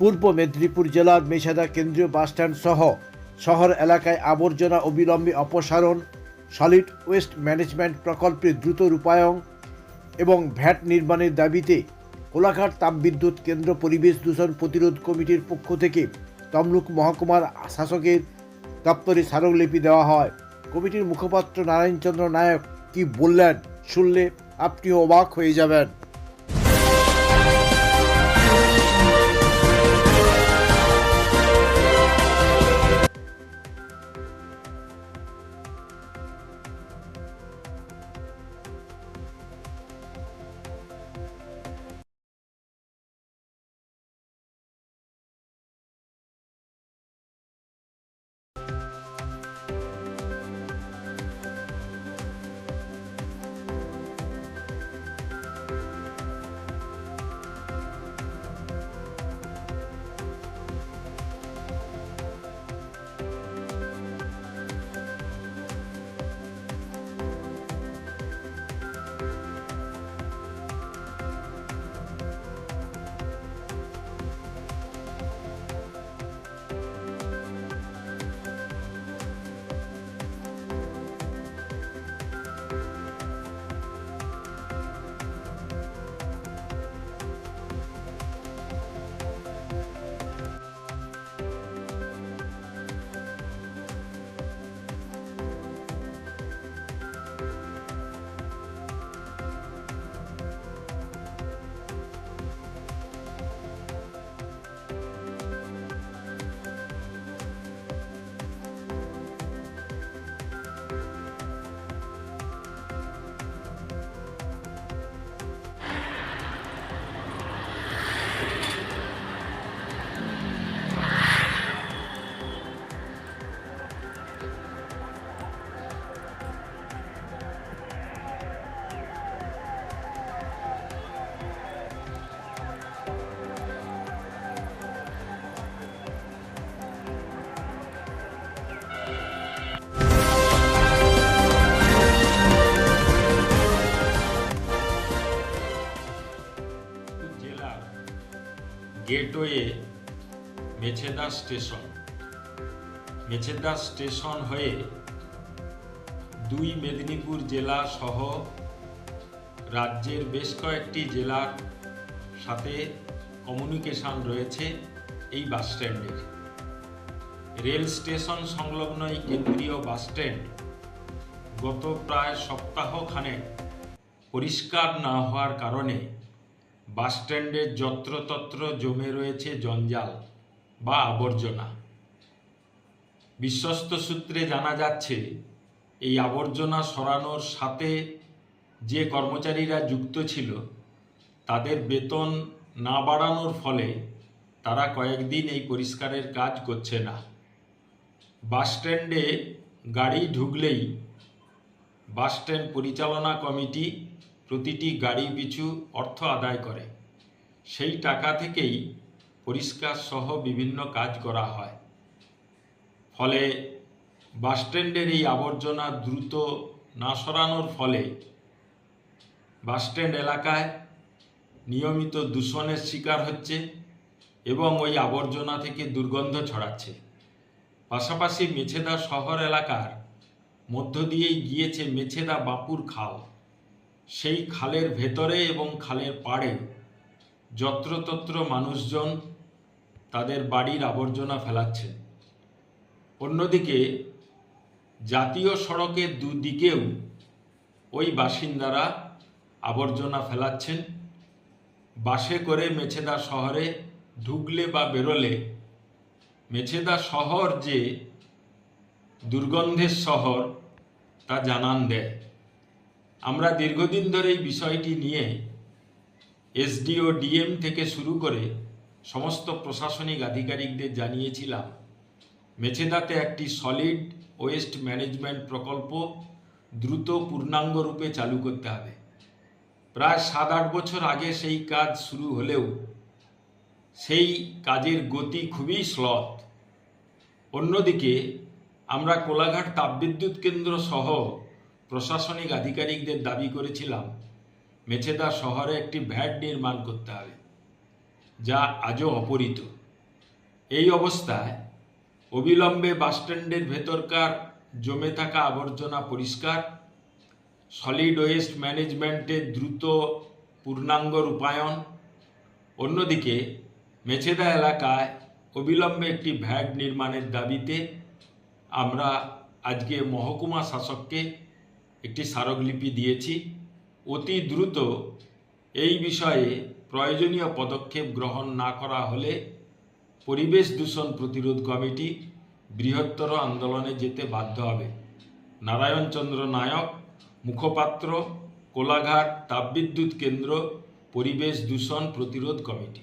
পূর্ব মেদিনীপুর জেলার মেছাদা কেন্দ্রীয় বাসস্ট্যান্ড সহ শহর এলাকায় আবর্জনা অবিলম্বে অপসারণ, সলিড ওয়েস্ট ম্যানেজমেন্ট প্রকল্পের দ্রুত রূপায়ণ এবং ভ্যাট নির্মাণের দাবিতে কোলাঘাট তাপবিদ্যুৎ কেন্দ্র পরিবেশ দূষণ প্রতিরোধ কমিটির পক্ষ থেকে তমলুক মহকুমার শাসকের দপ্তরে স্মারকলিপি দেওয়া হয়। কমিটির মুখপাত্র নারায়ণচন্দ্র নায়ক কি বললেন শুনলে আপনিও অবাক হয়ে যাবেন। Gateway, Mecheda station. Mecheda station হয়ে দুই মেদিনীপুর জেলা সহ রাজ্যের বেশ কয়েকটি জেলার সাথে কমিউনিকেশন রয়েছে এই বাস স্ট্যান্ডের রেল স্টেশন সংলগ্ন এই কেন্দ্রীয় বাস স্ট্যান্ড গত প্রায় সপ্তাহখানেক পরিষ্কার না হওয়ার কারণে বাসস্ট্যান্ডের যত্রতত্র জমে রয়েছে জঞ্জাল বা আবর্জনা। বিশ্বস্ত সূত্রে জানা যাচ্ছে, এই আবর্জনা সরানোর সাথে যে কর্মচারীরা যুক্ত ছিল, তাদের বেতন না বাড়ানোর ফলে তারা কয়েকদিন এই পরিষ্কারের কাজ করছে না। বাসস্ট্যান্ডে গাড়ি ঢুকলেই বাসস্ট্যান্ড পরিচালনা কমিটি প্রতিটি গাড়ি পিছু অর্থ আদায় করে। সেই টাকা থেকেই পরিষ্কার সহ বিভিন্ন কাজ করা হয়। ফলে বাসস্ট্যান্ডের এই আবর্জনা দ্রুত না সরানোর ফলে বাসস্ট্যান্ড এলাকায় নিয়মিত দূষণের শিকার হচ্ছে এবং ওই আবর্জনা থেকে দুর্গন্ধ ছড়াচ্ছে। পাশাপাশি মেছেদা শহর এলাকার মধ্য দিয়েই গিয়েছে মেছেদা বাপুর খাল। সেই খালের ভেতরে এবং খালের পাড়ে যত্রতত্র মানুষজন তাদের বাড়ির আবর্জনা ফেলাচ্ছে অন্যদিকে জাতীয় সড়কের দুদিকেও ওই বাসিন্দারা আবর্জনা ফেলাচ্ছেন। বাসে করে মেছেদা শহরে ঢুকলে বা বেরোলে মেছেদা শহর যে দুর্গন্ধের শহর তা জানান দেয়। আমরা দীর্ঘদিন ধরে এই বিষয়টি নিয়ে এসডিও, ডিএম থেকে শুরু করে সমস্ত প্রশাসনিক আধিকারিকদের জানিয়েছিলাম, মেছেদাতে একটি সলিড ওয়েস্ট ম্যানেজমেন্ট প্রকল্প দ্রুত পূর্ণাঙ্গ রূপে চালু করতে হবে। প্রায় সাত আট বছর আগে সেই কাজ শুরু হলেও সেই কাজের গতি খুবই স্লথ। অন্যদিকে আমরা কোলাঘাট তাপবিদ্যুৎ কেন্দ্র সহ প্রশাসনিক আধিকারিকদের দাবি করেছিলাম, মেছেদা শহরে একটি ভ্যাট নির্মাণ করতে হবে, যা আজও অপরিত। এই অবস্থায় অবিলম্বে বাসস্ট্যান্ডের ভেতরকার জমে থাকা আবর্জনা পরিষ্কার, সলিড ওয়েস্ট ম্যানেজমেন্টের দ্রুত পূর্ণাঙ্গ রূপায়ণ, অন্যদিকে মেছেদা এলাকায় অবিলম্বে একটি ভ্যাট নির্মাণের দাবিতে আমরা আজকে মহকুমা শাসককে একটি স্মারকলিপি দিয়েছি। অতি দ্রুত এই বিষয়ে প্রয়োজনীয় পদক্ষেপ গ্রহণ না করা হলে পরিবেশ দূষণ প্রতিরোধ কমিটি বৃহত্তর আন্দোলনে যেতে বাধ্য হবে। নারায়ণচন্দ্র নায়ক, মুখপাত্র, কোলাঘাট তাপবিদ্যুৎ কেন্দ্র, পরিবেশ দূষণ প্রতিরোধ কমিটি।